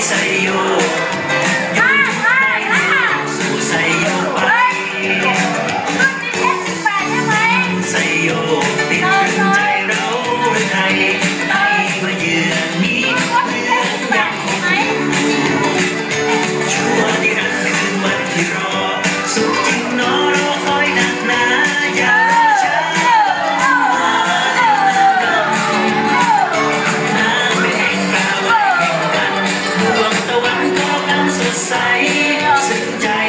sa'yo. สัญใจ